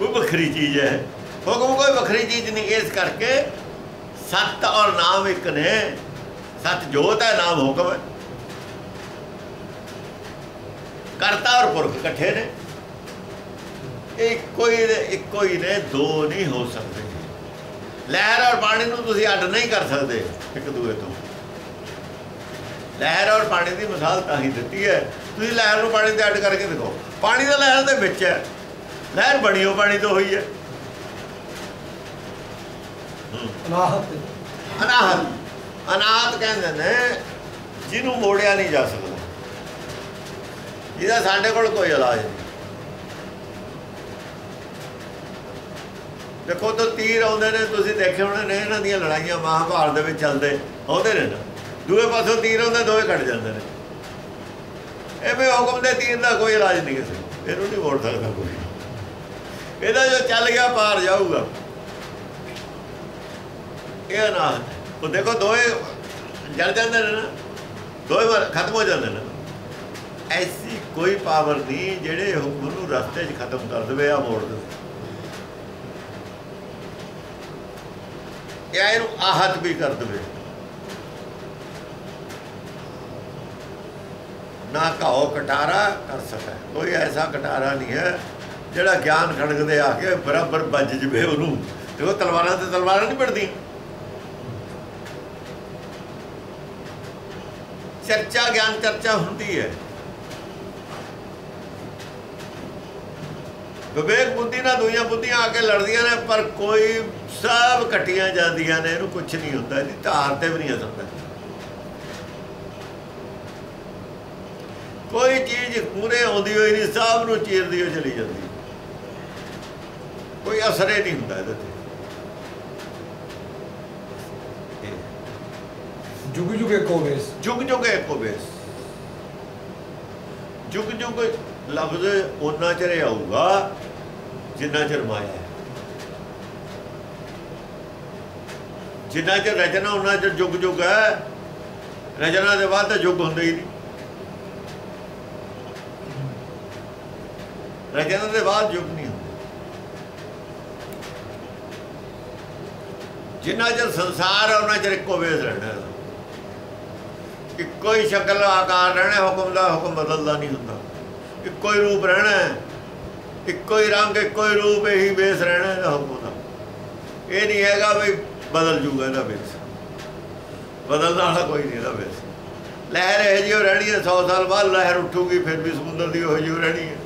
ਕੋਈ ਵੱਖਰੀ ਚੀਜ਼ ਹੈ। ਹੁਕਮ ਕੋਈ ਵੱਖਰੀ ਚੀਜ਼ ਨਹੀਂ, ਇਸ ਕਰਕੇ ਸਤ ਔਰ ਨਾਮ ਇੱਕ ਨੇ। ਸਤ ਜੋਤ ਹੈ, ਨਾਮ ਹੁਕਮ ਹੈ। ਕਰਤਾ ਔਰ ਪੁਰਖ ਇਕੱਠੇ ਨੇ। ਇੱਕੋ ਹੀ ਇੱਕੋ ਹੀ ਨੇ, ਦੋ ਨਹੀਂ ਹੋ ਸਕਦੇ। ਲਹਿਰ ਔਰ ਪਾਣੀ ਨੂੰ ਤੁਸੀਂ ਅੱਡ ਨਹੀਂ ਕਰ ਸਕਦੇ, ਇੱਕ ਦੂਏ ਤੋਂ। ਲਹਿਰ ਔਰ ਪਾਣੀ ਦੀ ਮਿਸਾਲ ਤਾਂ ਹੀ ਦਿੱਤੀ ਹੈ। ਤੁਸੀਂ ਲਹਿਰ ਨੂੰ ਪਾਣੀ ਤੇ ਅੱਡ ਕਰਕੇ ਦੇਖੋ ਪਾਣੀ ਦਾ ਲਹਿਰ ਦੇ ਵਿੱਚ ਹੈ। ਲਹਿਰ ਬਣੀ ਉਹ ਪਾਣੀ ਤੋਂ ਹੋਈ ਹੈ। ਅਨਾਹਤ। ਅਨਾਹਤ। ਅਨਾਹਤ ਕਹਿੰਦੇ ਨੇ ਜਿਹਨੂੰ ਮੋੜਿਆ ਨਹੀਂ ਜਾ ਸਕਦਾ। ਜਿਹਦਾ ਸਾਡੇ ਕੋਲ ਕੋਈ ਇਲਾਜ ਨਹੀਂ। ਦੇਖੋ ਤਾਂ ਤੀਰ ਆਉਂਦੇ ਨੇ ਤੁਸੀਂ ਦੇਖੇ ਹੋਣੇ ਨੇ ਇਹਨਾਂ ਦੀਆਂ ਲੜਾਈਆਂ ਮਹਾਭਾਰਤ ਦੇ ਵਿੱਚ ਚੱਲਦੇ ਆਉਂਦੇ ਨੇ ਨਾ। ਦੂਏ ਪਾਸੋਂ ਤੀਰ ਆਉਂਦੇ ਦੋਵੇਂ ਕੱਟ ਜਾਂਦੇ ਨੇ। ਐਵੇਂ ਹੁਕਮ ਦੇ ਤੀਰ ਦਾ ਕੋਈ ਇਲਾਜ ਨਹੀਂ ਕਿਸੇ। ਇਹਨੂੰ ਨਹੀਂ ਮੋੜ ਸਕਦਾ ਕੋਈ। ਇਹਦਾ ਜੋ ਚੱਲ ਗਿਆ, ਪਾਰ ਜਾਊਗਾ। ਇਹ ਅਨਾਹਤ ਉਹ ਦੇਖੋ ਦੋਏ ਜਲ ਜਾਂਦੇ ਨੇ ਨਾ। ਦੋਏ ਵਾਰ ਖਤਮ ਹੋ ਜਾਂਦੇ ਨੇ। ਐਸੀ ਕੋਈ ਪਾਵਰ ਨਹੀਂ ਜਿਹੜੇ ਹੁਕਮ ਨੂੰ ਰਸਤੇ 'ਚ ਖਤਮ ਕਰ ਦੇਵੇ ਆ ਮੋੜ ਦੇਵੇ। ਜਾਂ ਇਹਨੂੰ ਆਹਤ ਵੀ ਕਰ ਦੇਵੇ। ਨਾ ਕਹੋ ਕਟਾਰਾ ਕਰ ਸਕਦਾ। ਕੋਈ ਐਸਾ ਕਟਾਰਾ ਨਹੀਂ ਹੈ ਜਿਹੜਾ ਗਿਆਨ ਖੜਕਦੇ ਆ ਕੇ ਬਰਾਬਰ ਵੱਜ ਜਵੇ ਉਹਨੂੰ ਦੇਖੋ ਤਲਵਾਰਾਂ ਤੇ ਤਲਵਾਰਾਂ ਨਹੀਂ ਪੜਦੀਆਂ ਚਰਚਾ, ਗਿਆਨ, ਚਰਚਾ ਹੁੰਦੀ ਹੈ। ਵਿਵੇਕ ਬੁੱਧੀ ਨਾਲ ਦੁਨੀਆ ਬੁੱਧੀਆਂ ਆ ਕੇ ਲੜਦੀਆਂ ਨੇ, ਪਰ ਕੋਈ ਸਭ ਕੱਟੀਆਂ ਜਾਂਦੀਆਂ ਨੇ, ਇਹਨੂੰ ਕੁਝ ਨਹੀਂ ਹੁੰਦਾ, ਇਹਦੀ ਧਾਰ ਤੇ ਵੀ ਨਹੀਂ ਅਸਰ ਕੋਈ ਚੀਜ਼ ਪੂਰੇ ਆਉਂਦੀ ਹੋਈ ਨਹੀਂ, ਸਭ ਨੂੰ ਚੀਰਦੀ ਹੋਈ ਚਲੀ ਜਾਂਦੀ। ਕੋਈ ਅਸਰ ਹੀ ਨਹੀਂ ਹੁੰਦਾ ਇਹਦੇ ਤੇ। ਜੁਗ ਜੁਗ ਇੱਕੋ ਵੇਸ। ਜੁਗ ਜੁਗ ਇੱਕੋ ਬੇਸ ਜੁਗ ਜੁਗ ਲਫ਼ਜ਼ ਉਹਨਾਂ ਚਿਰ ਆਊਗਾ ਜਿੰਨਾ ਚਿਰ ਮਾਇਆ ਹੈ। ਜਿੰਨਾ ਚਿਰ ਰਚਨਾ ਉਹਨਾਂ ਚਿਰ ਜੁਗ ਜੁਗ ਹੈ। ਰਚਨਾ ਦੇ ਬਾਅਦ ਤਾਂ ਜੁਗ ਹੁੰਦਾ ਹੀ ਨਹੀਂ। ਰਚਨਾ ਦੇ ਬਾਅਦ ਜੁਗ ਨਹੀਂ ਹੁੰਦਾ ਜਿੰਨਾ ਚਿਰ ਸੰਸਾਰ ਹੈ, ਉਹਨਾਂ ਚਿਰ ਇੱਕੋ ਵੇਸ ਰਹਿਣਾ ਹੈ। ਇੱਕੋ ਹੀ ਸ਼ਕਲ ਆਕਾਰ ਰਹਿਣਾ, ਹੁਕਮ ਦਾ ਹੁਕਮ ਬਦਲਦਾ ਨਹੀਂ ਹੁੰਦਾ। ਇੱਕੋ ਹੀ ਰੂਪ ਰਹਿਣਾ ਇੱਕੋ ਹੀ ਰੰਗ, ਇੱਕੋ ਹੀ ਰੂਪ, ਇਹੀ ਵੇਸ ਰਹਿਣਾ ਇਹਦਾ ਹੁਕਮ ਦਾ। ਇਹ ਨਹੀਂ ਹੈਗਾ ਵੀ ਬਦਲ ਜੂਗਾ ਇਹਦਾ ਵੇਸ। ਬਦਲਣ ਵਾਲਾ ਕੋਈ ਨਹੀਂ ਇਹਦਾ ਵੇਸ। ਲਹਿਰ ਇਹ ਜਿਹੀ ਓ ਰਹਿਣੀ ਹੈ 100 ਸਾਲ ਬਾਅਦ ਲਹਿਰ ਉੱਠੂਗੀ, ਫਿਰ ਵੀ ਸਮੁੰਦਰ ਦੀ ਉਹ ਜਿਹੀ ਰਹਿਣੀ ਹੈ।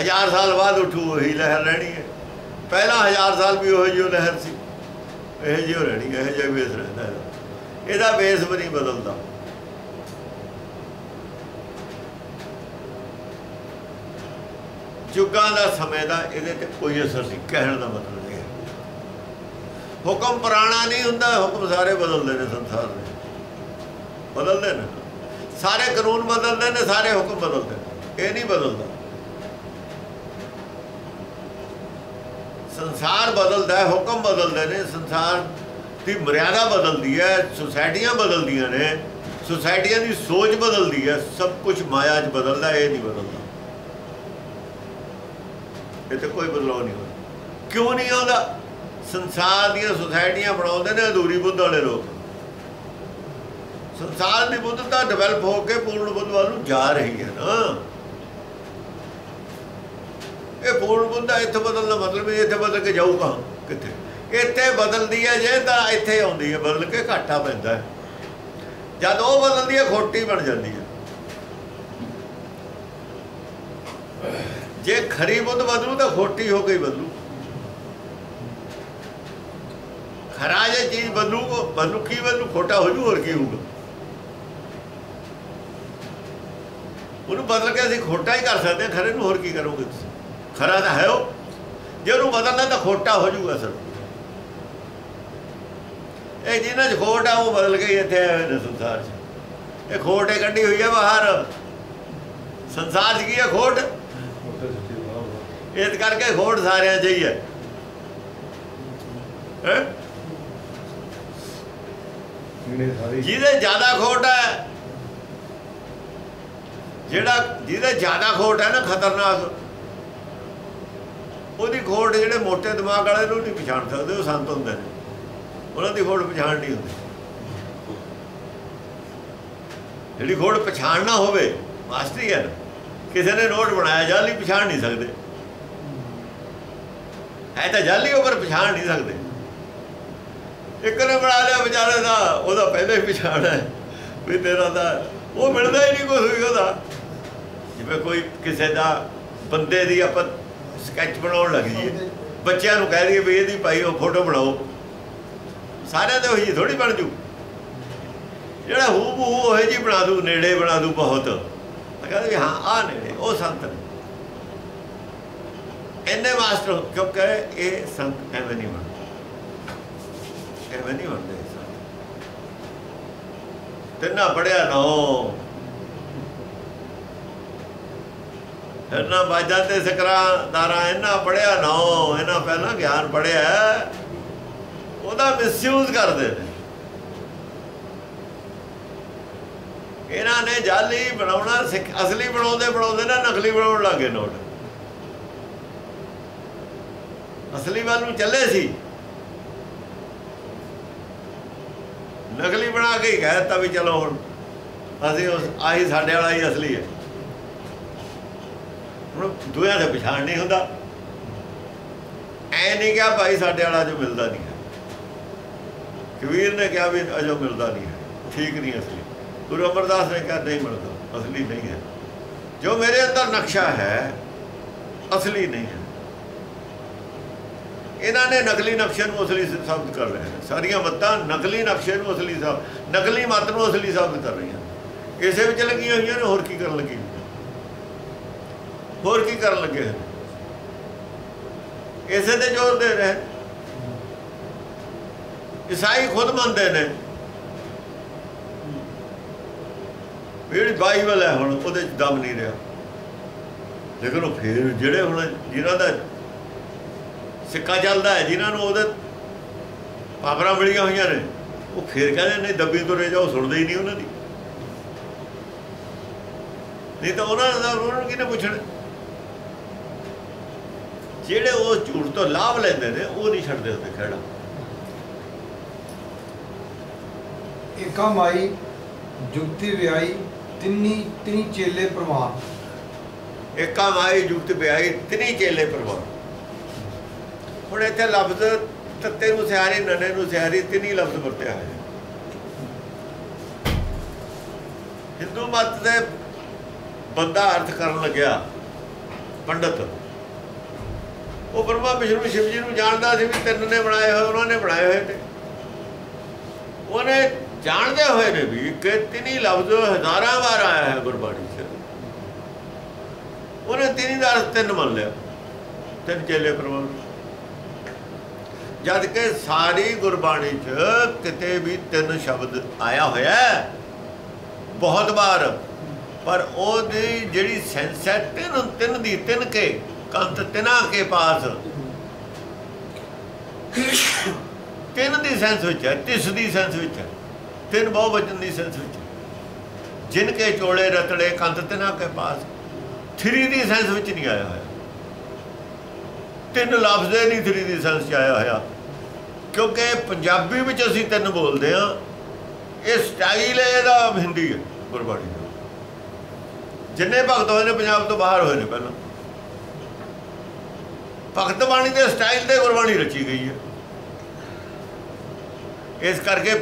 ਹਜ਼ਾਰ ਸਾਲ ਬਾਅਦ ਉੱਠੂ, ਉਹੀ ਲਹਿਰ ਰਹਿਣੀ ਹੈ। ਪਹਿਲਾਂ ਹਜ਼ਾਰ ਸਾਲ ਵੀ ਉਹ ਜਿਹੀ ਓ ਲਹਿਰ ਸੀ। ਇਹ ਜਿਹੀ ਓ ਰਹਿਣੀ ਹੈ ਇਹ ਜਿਹਾ ਬੇਸ ਰਹਿੰਦਾ ਹੈ ਇਹਦਾ ਬੇਸ ਵੀ ਨਹੀਂ ਬਦਲਦਾ। ਯੁੱਗਾਂ ਦਾ ਸਮੇਂ ਦਾ ਇਹਦੇ ਤੇ ਕੋਈ ਅਸਰ ਨਹੀਂ, ਕਹਿਣ ਦਾ ਮਤਲਬ ਇਹ ਹੁਕਮ ਪੁਰਾਣਾ ਨਹੀਂ ਹੁੰਦਾ, ਹੁਕਮ ਸਾਰੇ ਬਦਲਦੇ ਨੇ ਸੰਸਾਰ ਦੇ। ਬਦਲਦੇ ਨੇ। ਸਾਰੇ ਕਾਨੂੰਨ ਬਦਲਦੇ ਨੇ, ਸਾਰੇ ਹੁਕਮ ਬਦਲਦੇ ਨੇ। ਇਹ ਨਹੀਂ ਬਦਲਦਾ। ਸੰਸਾਰ ਬਦਲਦਾ ਹੈ, ਹੁਕਮ ਬਦਲਦੇ ਨੇ, ਸੰਸਾਰ ਦੀ ਮਰਿਆਦਾ ਬਦਲਦੀ ਹੈ, ਸੁਸਾਇਟੀਆਂ ਬਦਲਦੀਆਂ ਨੇ, ਸੁਸਾਇਟੀਆਂ ਦੀ ਸੋਚ ਬਦਲਦੀ ਹੈ, ਸਭ ਕੁਝ ਮਾਇਆ 'ਚ ਬਦਲਦਾ, ਇਹ ਨਹੀਂ ਬਦਲਦਾ। ਇਹ ਤੇ ਕੋਈ ਬਦਲਾਅ ਨਹੀਂ ਹੁੰਦਾ। ਕਿਉਂ ਨਹੀਂ ਆਉਂਦਾ? ਸੰਸਾਰ ਦੀਆਂ ਸੁਸਾਇਟੀਆਂ ਬਣਾਉਂਦੇ ਨੇ ਅਧੂਰੀ ਬੁੱਧ ਵਾਲੇ ਲੋਕ। ਸੰਸਾਰ ਦੀ ਬੁੱਧਤਾ ਡਿਵੈਲਪ ਹੋ ਕੇ ਪੂਰਨ ਬੁੱਧ ਵੱਲ ਨੂੰ ਜਾ ਰਹੀ ਹੈ ਨਾ। ਇਹ ਪੂਰਨ ਬੁੱਧ ਦਾ ਇੱਥੇ ਬਦਲਣ ਦਾ ਮਤਲਬ ਇਹ ਇੱਥੇ ਬਦਲ ਕੇ ਜਾਊਗਾ। ਕਿੱਥੇ? ਇੱਥੇ ਬਦਲਦੀ ਹੈ, ਜੇ ਤਾਂ ਇੱਥੇ ਆਉਂਦੀ ਹੈ, ਬਦਲ ਕੇ ਘਾਟਾ ਪੈਂਦਾ ਜਦ ਉਹ ਬਦਲਦੀ ਹੈ, ਖੋਟੀ ਬਣ ਜਾਂਦੀ ਹੈ। ਜੇ ਖਰੀ ਬੁੱਧ ਬਦਲੂ, ਤਾਂ ਖੋਟੀ ਹੋ ਗਈ ਬਦਲੂ। ਖਰਾ ਜੇ ਚੀਜ਼ ਬਦਲੂ, ਉਹ ਬਦਲੂ, ਕੀ ਬਦਲੂ? ਖੋਟਾ ਹੋ ਜੂ, ਹੋਰ ਕੀ ਹੋਊਗਾ? ਉਹਨੂੰ ਬਦਲ ਕੇ ਅਸੀਂ ਖੋਟਾ ਹੀ ਕਰ ਸਕਦੇ ਹਾਂ, ਖਰੇ ਨੂੰ ਹੋਰ ਕੀ ਕਰੋਗੇ ਤੁਸੀਂ? ਖਰਾ ਤਾਂ ਹੈ ਉਹ। ਜੇ ਉਹਨੂੰ ਬਦਲਣਾ ਤਾਂ ਖੋਟਾ ਹੋ ਜੂਗਾ ਸਰ। ਇਹ ਜਿਹਨਾਂ 'ਚ ਖੋਟ ਆ ਉਹ ਬਦਲ ਹੀ ਇੱਥੇ ਆਏ ਨੇ ਸੰਸਾਰ 'ਚ। ਇਹ ਖੋਟ ਕੱਢੀ ਹੋਈ ਹੈ ਬਾਹਰ। ਸੰਸਾਰ 'ਚ ਕੀ ਹੈ ਖੋਟ? ਇਸ ਕਰਕੇ ਖੋਟ ਸਾਰਿਆਂ 'ਚ ਹੈ ਹੈਂ? ਜਿਹਦੇ ਜ਼ਿਆਦਾ ਖੋਟ ਹੈ ਜਿਹੜਾ ਜਿਹਦੇ ਜ਼ਿਆਦਾ ਖੋਟ ਹੈ ਨਾ ਖਤਰਨਾਕ। ਉਹਦੀ ਖੋੜ ਜਿਹੜੇ ਮੋਟੇ ਦਿਮਾਗ ਵਾਲੇ ਨੂੰ ਨਹੀਂ ਪਛਾਣ ਸਕਦੇ, ਉਹ ਸੰਤ ਹੁੰਦੇ ਨੇ। ਉਹਨਾਂ ਦੀ ਖੋੜ ਪਛਾਣ ਨਹੀਂ ਹੁੰਦੀ। ਜਿਹੜੀ ਖੋਟ ਪਛਾਣ ਨਾ ਹੋਵੇ, ਮਾਸਟਰੀ ਹੈ ਕਿਸੇ ਨੇ ਨੋਟ ਬਣਾਇਆ, ਜਾਲੀ ਪਛਾਣ ਨਹੀਂ ਸਕਦੇ। ਹੈ ਤਾਂ ਜਾਲੀ ਉਹ ਪਰ ਪਛਾਣ ਨਹੀਂ ਸਕਦੇ। ਇੱਕ ਨੇ ਬਣਾ ਲਿਆ ਵਿਚਾਰੇ ਦਾ, ਉਹਦਾ ਪਹਿਲੇ ਹੀ ਪਛਾਣ ਹੈ। ਵੀ ਤੇਰਾ ਦਾ ਉਹ ਮਿਲਦਾ ਹੀ ਨਹੀਂ ਕੁਝ ਵੀ ਉਹਦਾ। ਜਿਵੇਂ ਕੋਈ ਕਿਸੇ ਦਾ, ਬੰਦੇ ਦੀ ਆਪਾਂ ਸਕੈਚ ਬਣਾਉਣ ਲੱਗ ਜਾਈਏ ਬੱਚਿਆਂ ਨੂੰ ਕਹਿ ਦਈਏ ਵੀ ਇਹਦੀ ਭਾਈ ਉਹ ਫੋਟੋ ਬਣਾਓ। ਸਾਰਿਆਂ ਦੇ ਉਹੀ ਥੋੜੀ ਬਣ ਜੂ। ਜਿਹੜਾ ਹੂ ਬਹੂ ਉਹ ਜੀ ਬਣਾ ਦੂ, ਨੇੜੇ ਬਣਾ ਦੂ ਬਹੁਤ। ਕਹਿੰਦੇ ਵੀ ਹਾਂ ਆ ਨੇੜੇ, ਉਹ ਸੰਤ। ਨੇ ਇੰਨੇ ਮਾਸਟਰ ਕਿਉਂਕਿ ਇਹ ਸੰਤ ਐਵੇਂ ਨਹੀਂ ਬਣਦੇ। ਐਵੇਂ ਨਹੀਂ ਬਣਦੇ ਤਿੰਨਾ ਪੜਿਆ ਨੋ ਇਹਨਾਂ ਬਾਜਾਂ ਤੇ ਸਕਰਾਂ ਦਾਰਾ ਇਹਨਾਂ ਪੜਿਆ ਨੋ ਇਹਨਾਂ ਪਹਿਲਾਂ ਗਿਆਨ ਪੜਿਆ ਉਹਦਾ ਮਿਸਯੂਜ਼ ਕਰਦੇ ਨੇ। ਇਹਨਾਂ ਨੇ ਜਾਲੀ ਬਣਾਉਣਾ ਸਿੱਖ, ਅਸਲੀ ਬਣਾਉਂਦੇ ਬਣਾਉਂਦੇ ਨਾ ਨਕਲੀ ਬਣਾਉਣ ਲੱਗੇ ਨੋਟ। ਅਸਲੀ ਵੱਲ ਨੂੰ ਚੱਲੇ ਸੀ। ਨਕਲੀ ਬਣਾ ਕੇ ਹੀ ਕਹਿ ਦਿੱਤਾ ਵੀ ਚਲੋ ਹੁਣ ਅਸੀਂ ਉਸ, ਆਹੀ ਸਾਡੇ ਵਾਲਾ ਹੀ ਅਸਲੀ ਹੈ। ਹੁਣ ਦੁਆ ਦੇ ਪਛਾਣ ਨਹੀਂ ਹੁੰਦਾ। ਐ ਨਹੀਂ ਕਿਹਾ ਭਾਈ ਸਾਡੇ ਵਾਲਾ ਜੋ ਮਿਲਦਾ ਨਹੀਂ ਹੈ। ਕਬੀਰ ਨੇ ਕਿਹਾ ਵੀ ਅਜੋ ਮਿਲਦਾ ਨਹੀਂ ਹੈ। ਠੀਕ ਨਹੀਂ ਅਸਲੀ। ਗੁਰੂ ਅਮਰਦਾਸ ਨੇ ਕਿਹਾ, ਨਹੀਂ ਮਿਲਦਾ। ਅਸਲੀ ਨਹੀਂ ਹੈ। ਜੋ ਮੇਰੇ ਅੰਦਰ ਨਕਸ਼ਾ ਹੈ, ਅਸਲੀ ਨਹੀਂ ਹੈ। ਇਹਨਾਂ ਨੇ ਨਕਲੀ ਨਕਸ਼ੇ ਨੂੰ ਅਸਲੀ ਸਾਬਤ ਕਰ ਲਿਆ ਸਾਰੀਆਂ ਮੱਤਾਂ ਨਕਲੀ ਨਕਸ਼ੇ ਨੂੰ ਅਸਲੀ ਸਾਬਤ ਨਕਲੀ ਮੱਤ ਨੂੰ ਅਸਲੀ ਸਾਬਤ ਕਰ ਰਹੀਆਂ। ਇਸੇ ਵਿੱਚ ਲੱਗੀਆਂ ਹੋਈਆਂ ਨੇ, ਹੋਰ ਕੀ ਕਰਨ ਲੱਗੀ? ਹੋਰ ਕੀ ਕਰਨ ਲੱਗੇ ਇਸੇ ਤੇ ਜ਼ੋਰ ਦੇ ਰਹੇ ਈਸਾਈ ਖੁਦ ਮੰਨਦੇ ਨੇ। ਜਿਹੜੀ ਬਾਈਬਲ ਹੈ ਹੁਣ, ਉਹਦੇ ਚ ਦਮ ਨਹੀਂ ਰਿਹਾ। ਲੇਕਿਨ ਉਹ ਫੇਰ ਜਿਹੜੇ ਹੁਣ ਜਿਨ੍ਹਾਂ ਦਾ ਸਿੱਕਾ ਚੱਲਦਾ ਹੈ, ਜਿਨ੍ਹਾਂ ਨੂੰ ਉਹਦੇ ਪਾਵਰਾਂ ਮਿਲੀਆਂ ਹੋਈਆਂ ਨੇ, ਉਹ ਫੇਰ ਕਹਿੰਦੇ ਨਹੀਂ ਦੱਬੀ ਤੁਰੇ ਜਾਓ ਸੁਣਦੇ ਹੀ ਨਹੀਂ ਉਹਨਾਂ ਦੀ। ਨਹੀਂ ਤਾਂ ਉਹਨਾਂ ਦਾ ਉਹਨਾਂ ਨੂੰ ਕਿਹਨੇ ਪੁੱਛਣਾ? ਜਿਹੜੇ ਉਹ ਝੂਠ ਤੋਂ ਲਾਭ ਲੈਂਦੇ ਨੇ ਉਹ ਨਹੀਂ ਛੱਡਦੇ ਹੁੰਦੇ ਖੜਾ ਏਕਾ ਮਾਈ ਜੁਗਤੀ ਵਿਆਈ ਤਿੰਨੀ ਤਿੰਨੀ ਚੇਲੇ ਪ੍ਰਵਾਨ ਏਕਾ ਮਾਈ ਜੁਗਤ ਵਿਆਹੀ ਤਿਨੀ ਚੇਲੇ ਪਰਵਾਰ ਹੁਣ ਇੱਥੇ ਲਫ਼ਜ਼ ਤੱਤੇ ਨੂੰ ਸਿਆਰੀ ਨਨੇ ਨੂੰ ਸਿਆਰੀ ਤਿਨੀ ਲਫ਼ਜ਼ ਵਰਤਿਆ ਹੈ ਹਿੰਦੂ ਮਤ ਦੇ ਬੰਦਾ ਅਰਥ ਕਰਨ ਲੱਗਿਆ ਪੰਡਤ। ਉਹ ਬ੍ਰਹਮਾ ਵਿਸ਼ਨੂੰ ਸ਼ਿਵ ਜੀ ਨੂੰ ਜਾਣਦਾ ਸੀ ਵੀ ਤਿੰਨ ਨੇ ਬਣਾਏ ਹੋਏ, ਉਹਨਾਂ ਨੇ ਬਣਾਏ ਹੋਏ ਨੇ ਉਹਨੇ ਜਾਣਦੇ ਹੋਏ ਨੇ ਵੀ ਕਿ ਤਿਨੀ ਲਫ਼ਜ਼ ਹਜ਼ਾਰਾਂ ਵਾਰ ਆਇਆ ਹੈ ਗੁਰਬਾਣੀ 'ਚ। ਉਹਨੇ ਤਿੰਨ ਦਾ ਤਿੰਨ ਮੰਨ ਲਿਆ। ਤਿੰਨ ਚੇਲੇ ਪ੍ਰਭਾਵ ਜਦ ਕਿ ਸਾਰੀ ਗੁਰਬਾਣੀ 'ਚ ਕਿਤੇ ਵੀ ਤਿੰਨ ਸ਼ਬਦ ਆਇਆ ਹੋਇਆ ਬਹੁਤ ਵਾਰ। ਪਰ ਉਹਦੀ ਜਿਹੜੀ ਸੈਂਸ ਹੈ, ਤਿੰਨ ਤਿੰਨ ਦੀ ਤਿੰਨ ਕੇ ਕੰਤ ਤਿਨਾ ਕੇ ਪਾਸ। ਤਿੰਨ ਦੀ ਸੈਂਸ ਵਿੱਚ ਹੈ, ਤਿਸ ਦੀ ਸੈਂਸ ਵਿੱਚ ਹੈ, ਤਿੰਨ ਬਹੁ ਵਚਨ ਦੀ ਸੈਂਸ ਵਿੱਚ ਜਿਨ ਕੇ ਚੋਲੇ ਰਤੜੇ ਕੰਤ ਤਿਨਾ ਕੇ ਪਾਸ। ਥਰੀ ਦੀ ਸੈਂਸ ਵਿੱਚ ਨਹੀਂ ਆਇਆ ਹੋਇਆ। ਤਿੰਨ ਲਫ਼ਜ਼ ਦੇ ਨਹੀਂ ਥਰੀ ਦੀ ਸੈਂਸ ਚ ਆਇਆ ਹੋਇਆ। ਕਿਉਂਕਿ ਪੰਜਾਬੀ ਵਿੱਚ ਅਸੀਂ ਤਿੰਨ ਬੋਲਦੇ ਆ ਇਹ ਸਟਾਈਲ ਹੈ, ਇਹਦਾ ਹਿੰਦੀ ਹੈ, ਗੁਰਬਾਣੀ ਦਾ। ਜਿੰਨੇ ਭਗਤ ਹੋਏ ਨੇ ਪੰਜਾਬ ਤੋਂ ਬਾਹਰ ਹੋਏ ਨੇ ਪਹਿਲਾਂ। ਭਗਤ ਬਾਣੀ ਦੇ ਸਟਾਈਲ ਤੇ ਗੁਰਬਾਣੀ ਰਚੀ ਗਈ ਹੈ। ਇਸ ਕਰਕੇ